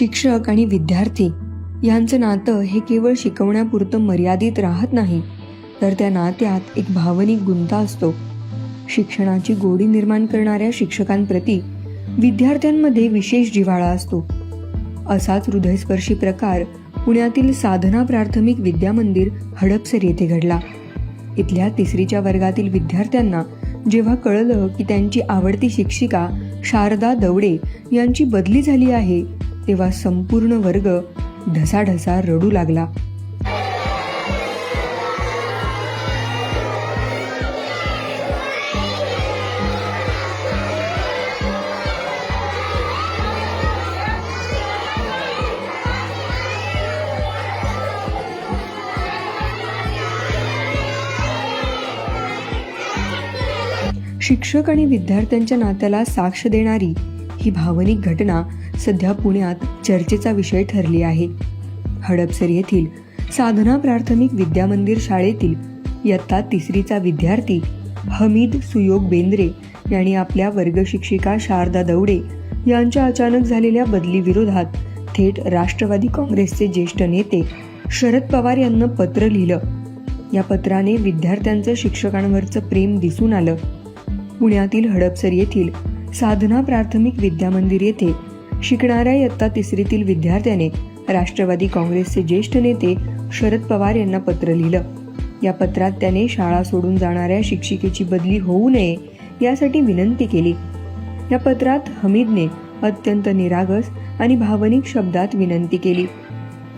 शिक्षक आणि विद्यार्थी यांचं नातं हे केवळ शिकवण्यापुरतं मर्यादित राहत नाही तर त्या नात्यात एक भावनिक गुंता असतो. शिक्षणाची गोडी निर्माण करणाऱ्या शिक्षकांप्रती विद्यार्थ्यांमध्ये विशेष जिव्हाळा असतो. असाच हृदयस्पर्शी प्रकार पुण्यातील साधना प्राथमिक विद्यामंदिर हडपसर येथे घडला. इथल्या तिसरीच्या वर्गातील विद्यार्थ्यांना जेव्हा कळलं की त्यांची आवडती शिक्षिका शारदा दवडे यांची बदली झाली आहे तेव्हा संपूर्ण वर्ग ढसाढसा रडू लागला. शिक्षक आणि विद्यार्थ्यांच्या नात्याला साक्ष देणारी ही भावनिक घटना सध्या पुण्यात चर्चेचा विषय ठरली आहे. हडपसर येथील साधना प्राथमिक विद्यामंदिर शाळेतील इयत्ता तिसरीचा विद्यार्थी हमीद सुयोग बेंद्रे यांनी आपल्या वर्गशिक्षिका शारदा दवडे यांच्या अचानक झालेल्या बदलीविरोधात थेट राष्ट्रवादी काँग्रेसचे ज्येष्ठ नेते शरद पवार यांना पत्र लिहिलं. या पत्राने विद्यार्थ्यांचं शिक्षकांवरचं प्रेम दिसून आलं. पुण्यातील हडपसर येथील साधना प्राथमिक विद्यामंदिर येथे शिकणाऱ्या इयत्ता तिसरीतील विद्यार्थ्याने राष्ट्रवादी काँग्रेसचे ज्येष्ठ नेते शरद पवार यांना पत्र लिहिलं. या पत्रात त्याने शाळा सोडून जाणाऱ्या शिक्षिकेची बदली होऊ नये यासाठी विनंती केली. या पत्रात हमीदने अत्यंत निरागस आणि भावनिक शब्दात विनंती केली.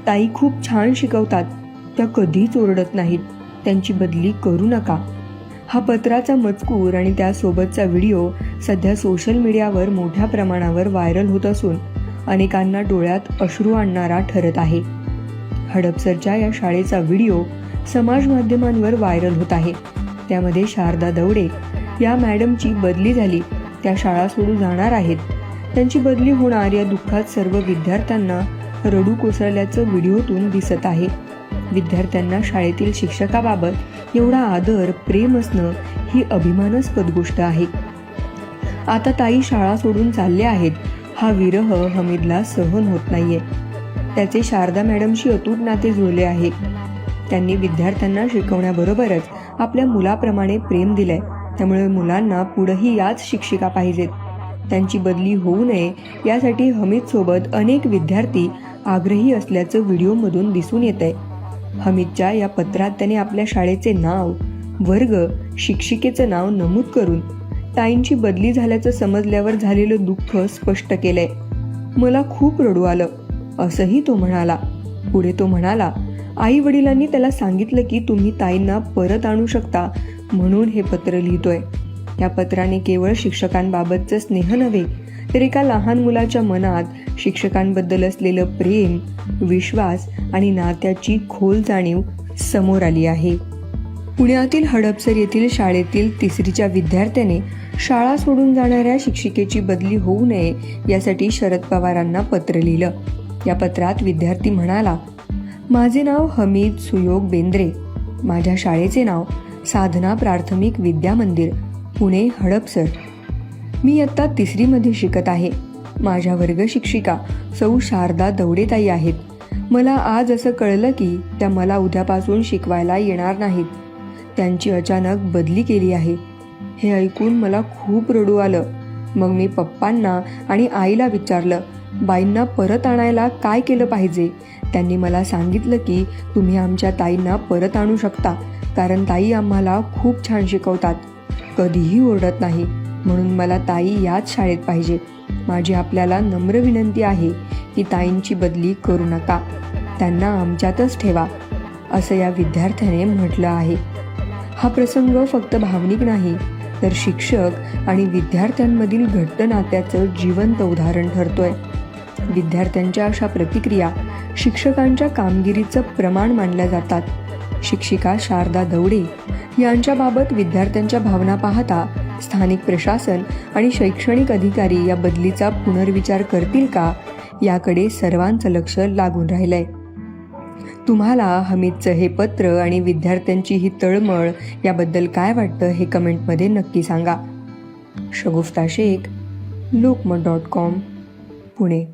ताई खूप छान शिकवतात त्या कधीच ओरडत नाहीत. त्यांची बदली करू नका. हा पत्राचा मजकूर आणि त्यासोबतचा व्हिडिओ सध्या सोशल मीडियावर मोठ्या प्रमाणावर व्हायरल होत असून अनेकांना डोळ्यात अश्रू आणणारा ठरत आहे. हडपसरच्या या शाळेचा व्हिडिओ समाज माध्यमांवर व्हायरल होत आहे. त्यामध्ये शारदा दवडे या मॅडमची बदली झाली. त्या शाळा सोडून जाणार आहेत. त्यांची बदली होणार या दुःखात सर्व विद्यार्थ्यांना रडू कोसळल्याचं व्हिडिओतून दिसत आहे. विद्यार्थ्यांना शाळेतील शिक्षकाबाबत एवढा आदर प्रेम असणं ही अभिमानास्पद गोष्ट आहे. आता ताई शाळा सोडून चालले आहेत. हा विरह हमीदला सहन होत नाहीये. त्याचे शारदा मॅडमशी अतूट नाते जुळले आहे. त्यांनी विद्यार्थ्यांना शिकवण्याबरोबरच आपल्या मुलाप्रमाणे प्रेम दिलंय. त्यामुळे मुलांना पुढेही याच शिक्षिका पाहिजेत. त्यांची बदली होऊ नये यासाठी हमीदसोबत अनेक विद्यार्थी आग्रही असल्याचं व्हिडिओमधून दिसून येत आहे हमीदच्या या पत्रात त्याने आपल्या शाळेचे नाव वर्ग शिक्षिकेचं नाव नमूद करून ताईंची बदली झाल्याचं समजल्यावर झालेलं दुःख स्पष्ट केलंय. मला खूप रडू आलं असंही तो म्हणाला. पुढे तो म्हणाला आई वडिलांनी त्याला सांगितलं की तुम्ही ताईंना परत आणू शकता म्हणून हे पत्र लिहितोय. या पत्राने केवळ शिक्षकांबाबतचं स्नेह नव्हे तर एका लहान मुलाच्या मनात शिक्षकांबद्दल असलेलं प्रेम विश्वास आणि नात्याची खोल जाणीव समोर आली आहे. पुण्यातील हडपसर येथील शाळेतील तिसरीच्या विद्यार्थ्याने शाळा सोडून जाणाऱ्या शिक्षिकेची बदली होऊ नये यासाठी शरद पवारांना पत्र लिहिलं. या पत्रात विद्यार्थी म्हणाला माझे नाव हमीद सुयोग बेंद्रे. माझ्या शाळेचे नाव साधना प्राथमिक विद्या मंदिर पुणे हडपसर. मी इयत्ता तिसरीमध्ये शिकत आहे. माझ्या वर्गशिक्षिका सौ शारदा दवडेताई आहेत. मला आज असं कळलं की त्या मला उद्यापासून शिकवायला येणार नाहीत. त्यांची अचानक बदली केली आहे. हे ऐकून मला खूप रडू आलं. मग मी पप्पांना आणि आईला विचारलं बाईंना परत आणायला काय केलं पाहिजे? त्यांनी मला सांगितलं की तुम्ही आमच्या ताईंना परत आणू शकता कारण ताई आम्हाला खूप छान शिकवतात. कधीही ओरडत नाही. म्हणून मला ताई याच शाळेत पाहिजे. माझी आपल्याला नम्र विनंती आहे की ताईंची बदली करू नका. त्यांना आमच्यातच ठेवा असं या विद्यार्थ्याने म्हटलं आहे. हा प्रसंग फक्त भावनिक नाही तर शिक्षक आणि विद्यार्थ्यांमधील घट्ट नात्याचं जिवंत उदाहरण ठरतोय. विद्यार्थ्यांच्या अशा प्रतिक्रिया शिक्षकांच्या कामगिरीचं प्रमाण मानल्या जातात. शिक्षिका शारदा दवडे यांच्याबाबत विद्यार्थ्यांच्या भावना पाहता स्थानिक प्रशासन आणि शैक्षणिक अधिकारी या बदलीचा पुनर्विचार करतील का याकडे सर्वांचं लक्ष लागून राहिलंय. तुम्हाला हमीदचं हे पत्र आणि विद्यार्थ्यांची ही तळमळ याबद्दल काय वाटतं हे कमेंटमध्ये नक्की सांगा. Shagufta Shaikh Lokmat dot com Pune.